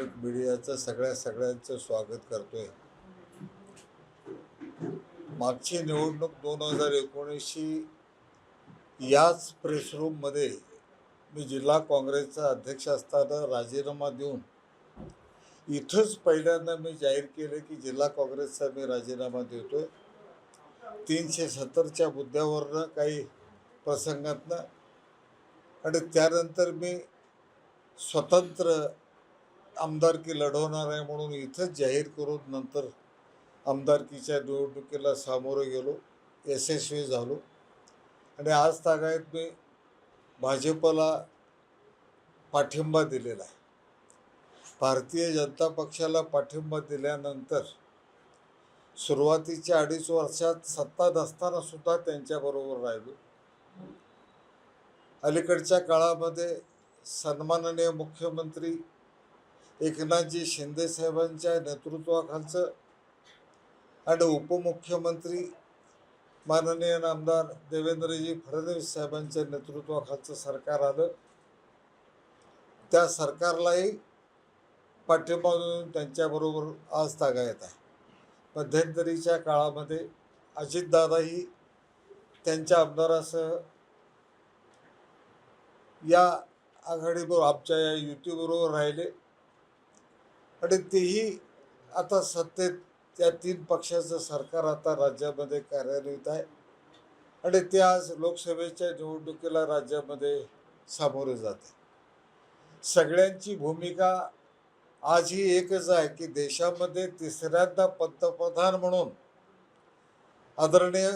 Public मीडियाचं सगळ्या सगळ्यांचं स्वागत करतोय. मागची निवडणूक दोन हजार एकोणीसशी याच प्रेसरूममध्ये मी जिल्हा काँग्रेसचा अध्यक्ष असताना राजीनामा देऊन इथंच पहिल्यांदा मी जाहीर केलं की जिल्हा काँग्रेसचा मी राजीनामा देतोय. तीनशे सत्तरच्या मुद्द्यावरनं काही प्रसंगातनं आणि त्यानंतर मी स्वतंत्र आमदारकी लढवणार आहे म्हणून इथंच जाहीर करून नंतर आमदारकीच्या निवडणुकीला सामोरं गेलो यशस्वी झालो. आणि आज तागायत मी भाजपला पाठिंबा दिलेला आहे. भारतीय जनता पक्षाला पाठिंबा दिल्यानंतर सुरुवातीच्या अडीच वर्षात सत्ता नसताना सुद्धा त्यांच्याबरोबर राहिलो. अलीकडच्या काळामध्ये सन्माननीय मुख्यमंत्री एकनाथजी शिंदे साहेबांच्या नेतृत्वाखालचं आणि उपमुख्यमंत्री माननीय आमदार देवेंद्रजी फडणवीस साहेबांच्या नेतृत्वाखालचं सरकार आलं. त्या सरकारलाही पाठिंबा देऊन त्यांच्याबरोबर आज तागायत आहे. मध्यंतरीच्या काळामध्ये अजितदादाही त्यांच्या आमदारासह या आघाडीबरोबर आमच्या या युतीबरोबर राहिले. आणि तेही आता सत्तेत त्या तीन पक्षाचं सरकार आता राज्यामध्ये कार्यान्वित आहे. आणि ते आज लोकसभेच्या निवडणुकीला राज्यामध्ये सामोरे जाते सगळ्यांची भूमिका आजही एकच आहे की देशामध्ये तिसऱ्यांदा पंतप्रधान म्हणून आदरणीय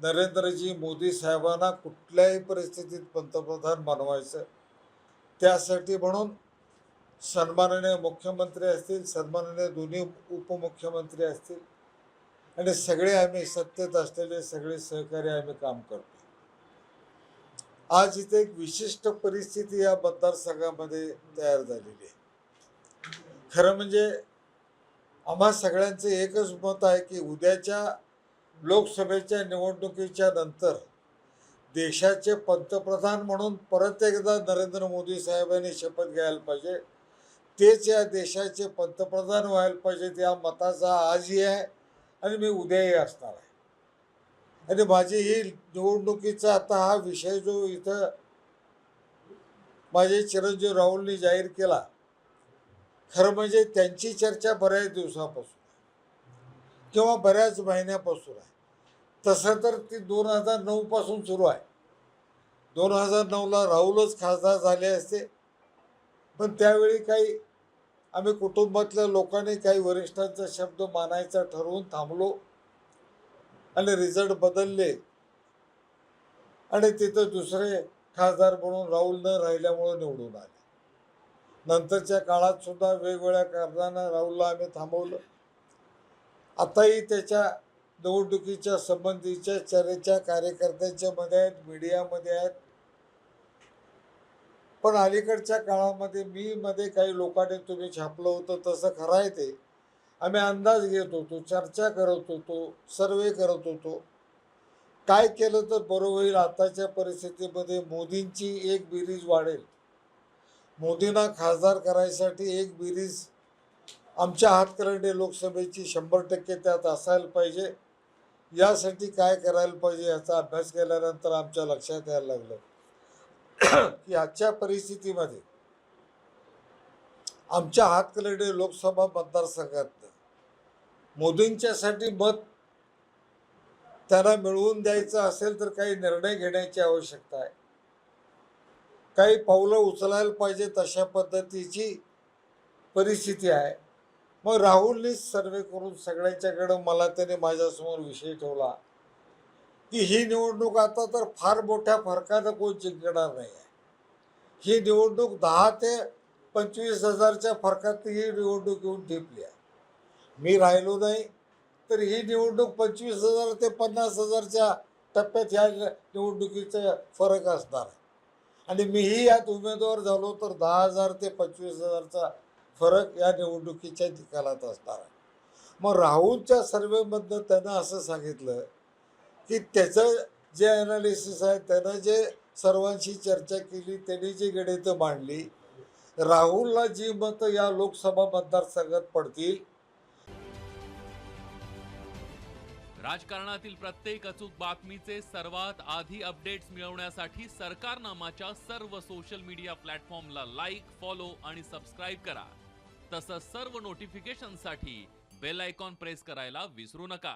नरेंद्रजी मोदी साहेबांना कुठल्याही परिस्थितीत पंतप्रधान बनवायचं त्यासाठी म्हणून सन्माननीय मुख्यमंत्री असतील सन्माननीय दोन्ही उपमुख्यमंत्री असतील आणि सगळे आम्ही सत्तेत असलेले सगळे सहकारी आम्ही काम करतो. आज इथे एक विशिष्ट परिस्थिती या मतदारसंघामध्ये तयार झालेली आहे. खरं म्हणजे आम्हा सगळ्यांचं एकच मत आहे की उद्याच्या लोकसभेच्या निवडणुकीच्या नंतर देशाचे पंतप्रधान म्हणून परत एकदा नरेंद्र मोदी साहेबांनी शपथ घ्यायला पाहिजे. तेच या देशाचे पंतप्रधान व्हायला पाहिजेत या मताचा आजही आहे आणि मी उद्याही असणार आहे. आणि माझी ही निवडणुकीचा आता हा विषय जो इथं माझे चिरंजीव राहुलनी जाहीर केला खरं म्हणजे त्यांची चर्चा बऱ्याच दिवसापासून आहे किंवा बऱ्याच महिन्यापासून आहे. तसं तर ती दोन हजार नऊपासून सुरू आहे. दोन हजार नऊला राहुलच खासदार झाले असते. पण त्यावेळी काही आम्ही कुटुंबातल्या लोकांनी काही वरिष्ठांचा शब्द मानायचा ठरवून थांबलो आणि रिझल्ट बदलले. आणि तिथं दुसरे खासदार म्हणून राहुल न राहिल्यामुळं निवडून आले. नंतरच्या काळात सुद्धा वेगवेगळ्या कारणानं राहुलला आम्ही थांबवलं. आताही त्याच्या निवडणुकीच्या संबंधीच्या चर्चा कार्यकर्त्यांच्या मध्ये आहेत मीडियामध्ये आहेत. पण अलीकडच्या काळामध्ये मी मध्ये काही लोकांनी तुम्ही छापलं होतं तसं खरं आहे ते. आम्ही अंदाज घेत होतो चर्चा करत होतो सर्वे करत होतो. काय केलं तर बरं होईल आताच्या परिस्थितीमध्ये मोदींची एक बिरीज वाढेल. मोदींना खासदार करायसाठी एक बिरीज आमच्या हातकरंडे लोकसभेची शंभर टक्के त्यात असायला पाहिजे. यासाठी काय करायला पाहिजे याचा अभ्यास केल्यानंतर आमच्या लक्षात यायला लागलं. की आजच्या परिस्थितीमध्ये आमच्या हातकरंडे लोकसभा मतदारसंघात मोदींच्यासाठी मत त्यांना मिळवून द्यायचं असेल तर काही निर्णय घेण्याची आवश्यकता आहे. काही पावलं उचलायला पाहिजेत अशा पद्धतीची परिस्थिती आहे. मग राहुलनीच सर्वे करून सगळ्यांच्याकडं मला त्याने माझ्यासमोर विषय ठेवला. की ही निवडणूक आता तर फार मोठ्या फरकानं कोण जिंकणार नाही आहे. ही निवडणूक दहा ते पंचवीस हजारच्या फरकात ही निवडणूक येऊन ठेपली आहे. मी राहिलो नाही तर ही निवडणूक पंचवीस हजार ते पन्नास हजारच्या टप्प्यात ह्या निवडणुकीचा फरक असणार आहे. आणि मीही यात उमेदवार झालो तर दहा हजार ते पंचवीस हजारचा फरक या निवडणुकीच्या निकालात असणार आहे. मग राहुलच्या सर्वेमधनं त्यांना असं सांगितलं की त्याचं जे ॲनालिसिस आहे त्यानं जे सर्वांशी चर्चा केली त्यांनी जी गणितं मांडली राहुलला जी मतं या लोकसभा मतदारसंघात पडतील. राजकारणातील प्रत्येक अचूक बातमीचे सर्वात आधी अपडेट्स मिळवण्यासाठी सरकारनामाच्या सर्व सोशल मीडिया प्लॅटफॉर्मला लाईक फॉलो आणि सबस्क्राईब करा. तसंच सर्व नोटिफिकेशनसाठी बेल आयकॉन प्रेस करायला विसरू नका.